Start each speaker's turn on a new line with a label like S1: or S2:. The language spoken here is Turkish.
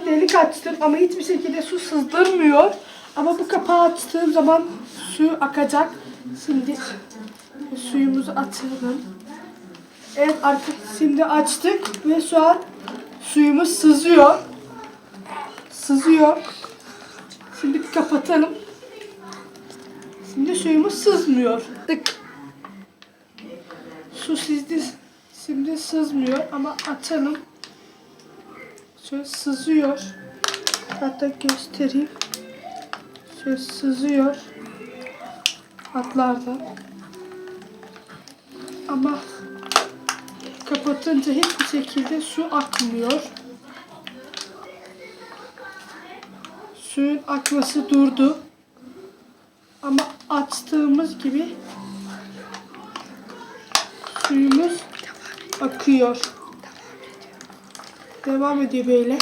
S1: tane delik açtım ama hiçbir şekilde su sızdırmıyor. Ama bu kapağı açtığım zaman su akacak. Şimdi suyumuzu açalım. Evet arkadaşlar şimdi açtık ve şu an suyumuz sızıyor. Sızıyor. Şimdi kapatalım. Şimdi suyumuz sızmıyor. Tık. Su sizdi, şimdi sızmıyor ama açalım. Şöyle sızıyor. Hatta göstereyim. Şöyle sızıyor. Hatlardan. Ama kapatınca hiçbir şekilde su akmıyor. Suyun akması durdu. Ama açtığımız gibi suyumuz akıyor. Devam ediyor böyle.